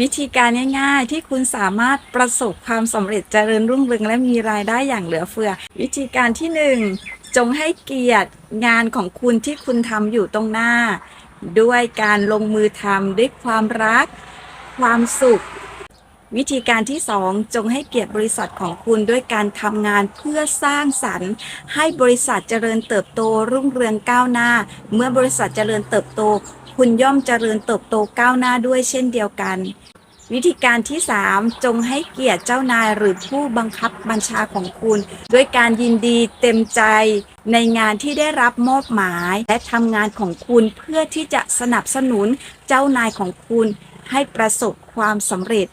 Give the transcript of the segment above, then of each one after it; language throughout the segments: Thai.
วิธีการง่ายๆ ที่คุณสามารถประสบความสำเร็จเจริญรุ่งเรืองและมีรายได้อย่างเหลือเฟือ วิธีการที่หนึ่งจงให้เกียรติงานของคุณที่คุณทำอยู่ตรงหน้า ด้วยการลงมือทำด้วยความรัก ความสุข วิธีการที่สองจงให้เกียรติบริษัทของคุณด้วยการทำงานเพื่อสร้างสรรค์ ให้บริษัทเจริญเติบโตรุ่งเรืองก้าวหน้า เมื่อบริษัทเจริญเติบโต คุณย่อมเจริญเติบโตก้าวหน้าด้วยเช่นเดียวกัน วิธีการที่ 3 จงให้เกียรติเจ้านายหรือผู้บังคับบัญชาของคุณ ด้วยการยินดีเต็มใจในงานที่ได้รับมอบหมาย และทำงานของคุณเพื่อที่จะสนับสนุนเจ้านายของคุณ ให้ประสบความสำเร็จ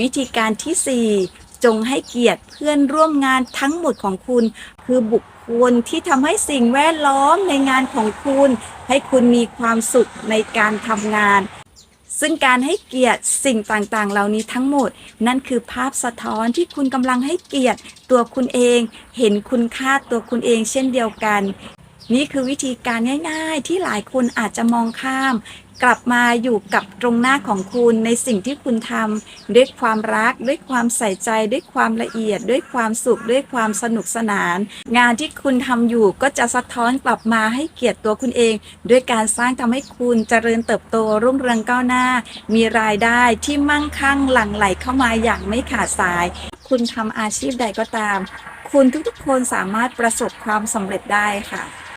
วิธีการที่ 4 จงให้เกียรติเพื่อนร่วมงานทั้งหมดของคุณ คือบุคคลที่ทำให้สิ่งแวดล้อมในงานของคุณ ให้คุณมีความสุขในการทำงาน ซึ่งการให้เกียรติสิ่งต่างๆ เหล่านี้ทั้งหมด นั่นคือภาพสะท้อนที่คุณกำลังให้เกียรติตัวคุณเอง เห็นคุณค่าตัวคุณเองเช่นเดียวกัน นี่คือวิธีการง่าย ๆ ที่หลายคนอาจจะมองข้าม กลับมาอยู่กับตรงหน้าของคุณในสิ่งที่คุณทำด้วยความรัก ด้วยความใส่ใจ ด้วยความละเอียด ด้วยความสุข ด้วยความสนุกสนาน งานที่คุณทำอยู่ก็จะสะท้อนกลับมาให้เกียรติตัวคุณเอง ด้วยการสร้างทำให้คุณเจริญเติบโตรุ่งเรืองก้าวหน้า มีรายได้ที่มั่งคั่งหลั่งไหลเข้ามาอย่างไม่ขาดสาย คุณทำอาชีพใดก็ตาม คุณทุกๆคนสามารถประสบความสำเร็จได้ค่ะ